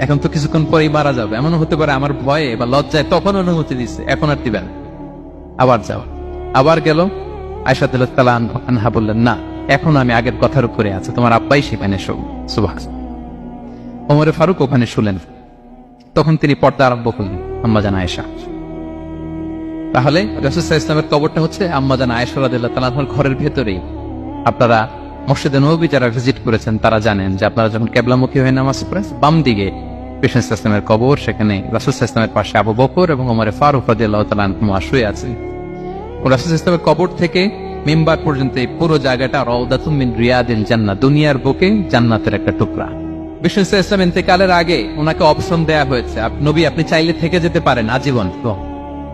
এখন তো কিছুক্ষণ পরেই মারা যাবে। এমন হতে পারে আমার ভয়ে বা লজ্জায় তখন অনুমতি দিচ্ছে এখন আর দিবেন। আবার যাও। আবার গেল। তালা আনহা বললেন, না, এখন আমি আগের কথার উপরে আছে। তোমার আব্বাই সেখানে শো সুভাষ ওমরে ফারুক ওখানে শুলেন। তখন তিনি পর্দা আরম্ভ করলেন, আম্মা আয়েশা। তাহলে রসুল্লাহ ইসলামের কবরটা হচ্ছে আম্মা জান আয়েশা রাদিল্লাহ ঘরের ভেতরেই। আপনারা মসজিদে নবী যারা ভিজিট করেছেন, তারা জানেন যে আপনারা যখন কেবলামুখী হয়ে নামাজ পড়েন বাম দিকে কৃষ্ণ ইসলামের কবর, সেখানে রাসুল ইসলামের পাশে আবু বকর এবং ওমরে ফারুক রাদিল্লাহ তালাহ শুয়ে আছেন রাসুল ইসলামের কবর থেকে মেম্বার পর্যন্ত এই পুরো জায়গাটা রওদাতুম রিয়াদিল জান্নাত দুনিয়ার বুকে জান্নাতের একটা টুকরা। ইসলাম ইন্তেকালের আগে ওনাকে অপশন দেয়া হয়েছে নবী, আপনি চাইলে থেকে যেতে পারেন, আজীবন।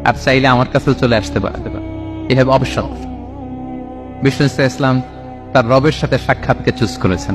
আর চাইলে আমার কাছে চলে আসতে পারেন এই হ্যাভ অপশন। ইসলাম তার রবের সাথে সাক্ষাৎকে চুজ করেছেন।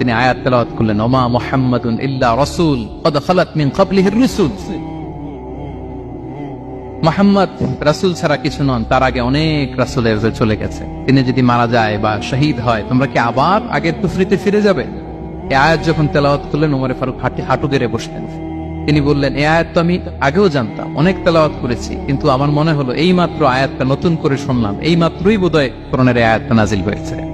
তিনি আয়াত তেলাওয়াত করলেন, ওমা মোহাম্মদ ছাড়া কিছু নন, তার আগে অনেক চলে গেছে। তিনি যদি মারা যায় বা শহীদ হয়, তোমরা কি আবার আগের তুফরিতে ফিরে যাবে? এ আয়াত যখন তেলাওয়াত করলেন উমরে ফারুক হাঁটি, হাঁটু গেড়ে বসলেন। তিনি বললেন, এ আয়াত তো আমি আগেও জানতাম, অনেক তেলাওয়াত করেছি, কিন্তু আমার মনে হলো এই মাত্র আয়াতটা নতুন করে শুনলাম এই মাত্রই বোধহয় করোনার আয়াতটা নাজিল হয়েছে।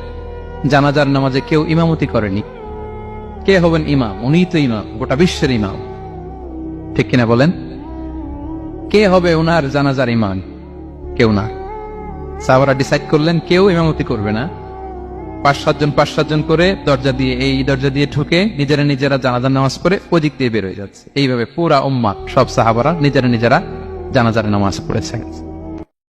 জানাজার নামাজে কেউ ইমামতি করেনি। কে হবেন ইমাম? উনি তো ইমাম, গোটা বিশ্বের ইমাম। ঠিক কিনা বলেন? কে হবে ওনার জানাজার ইমাম কেউ না। সাহাবারা ডিসাইড করলেন, কেউ ইমামতি করবে না। পাঁচ সাতজন পাঁচ সাতজন করে দরজা দিয়ে, এই দরজা দিয়ে ঢুকে নিজেরা নিজেরা জানাজার নামাজ পড়ে ওই দিক দিয়ে বের হয়ে যাচ্ছে। এইভাবে পুরা উম্মা সব সাহাবারা নিজেরা নিজেরা জানাজার নামাজ পড়েছে